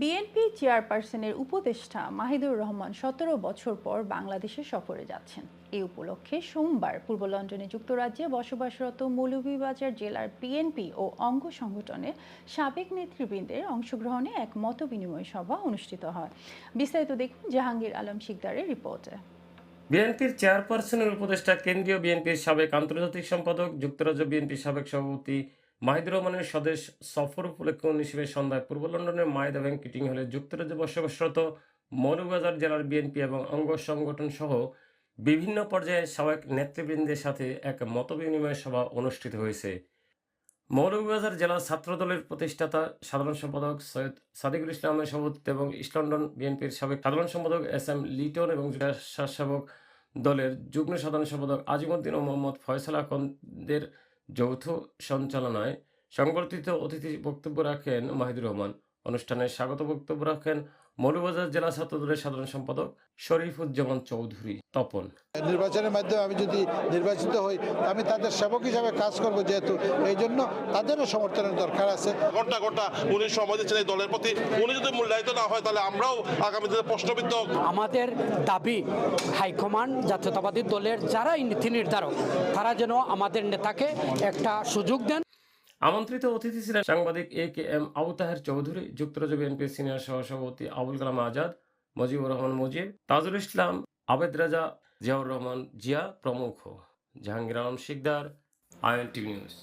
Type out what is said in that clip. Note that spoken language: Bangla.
বিএনপি চেয়ারপারসনের উপদেষ্টা মাহিদুর রহমান সতেরো বছর পর বাংলাদেশে সফরে যাচ্ছেন। এই উপলক্ষে সোমবার পূর্ব লন্ডনে যুক্তরাজ্যে বসবাসরত মৌলভীবাজার জেলার বিএনপি ও অঙ্গ সংগঠনের সাবেক নেতৃবৃন্দের অংশগ্রহণে এক মতবিনিময় সভা অনুষ্ঠিত হয়। বিস্তারিত দেখুন জাহাঙ্গীর আলম শিকদারের রিপোর্টে। বিএনপির চেয়ারপারসনের উপদেষ্টা কেন্দ্রীয় বিএনপির সাবেক আন্তর্জাতিক সম্পাদক, যুক্তরাজ্য বিএনপির সাবেক সভাপতি মাহিদুর রহমানের স্বদেশ সফর উপলক্ষে উনিশে সন্ধ্যায় পূর্ব লন্ডনের মায়েদা ব্যাংক কিটিং হলে যুক্তরাজ্যে বসবাসরত মৌলভীবাজার জেলার বিএনপি এবং অঙ্গ সংগঠন সহ বিভিন্ন পর্যায়ে সাবেক নেতৃবৃন্দের সাথে এক মতবিনিময় সভা অনুষ্ঠিত হয়েছে। মৌলভীবাজার জেলা ছাত্রদলের প্রতিষ্ঠাতা, সাধারণ সম্পাদক সৈয়দ সাদিকুল ইসলামের সভাপতিত্বে এবং ইস্ট লন্ডন বিএনপির সাবেক সাধারণ সম্পাদক এস এম লিটন এবং স্বেচ্ছাসেবক দলের যুগ্ম সাধারণ সম্পাদক আজিমুদ্দিন ও মোহাম্মদ ফয়সাল আকন্দের যৌথ সঞ্চালনায় সংবর্ধিত অতিথি বক্তব্য রাখেন মাহিদুর রহমান। অনুষ্ঠানে স্বাগত বক্তব্য রাখেন মৌলভীবাজার জেলা ছাত্রদলের সাধারণ সম্পাদক শরীফুজ্জামান চৌধুরী তপন। নির্বাচনের মাধ্যমে আমি যদি নির্বাচিত হই আমি তাদের সেবক হিসাবে কাজ করব যেহেতু এই জন্য তাদেরও সমর্থনের দরকার আছে। ঘণ্টা ঘণ্টা উনি সময় দিচ্ছেন এই দলের প্রতি উনি যদি মূল্যায়িত না হয় তাহলে আমরাও আগামী দিনে প্রশ্নবিদ্ধ আমাদের দাবি হাইকমান্ড জাতীয়তাবাদী দলের যারা নীতি নির্ধারক তারা যেন আমাদের নেতাকে একটা সুযোগ দেন। আমন্ত্রিত অতিথি ছিলেন সাংবাদিক A K M Abu Taher Chowdhury যুক্তরাজ্য বিএনপির সিনিয়র সহসভাপতি আবুল কালাম আজাদ, মজিবুর রহমান মুজিব, তাজুল ইসলাম, আবেদ রাজা, জিয়াউর রহমান জিয়া প্রমুখ। Jahangir Alam Sikdar IN TV news.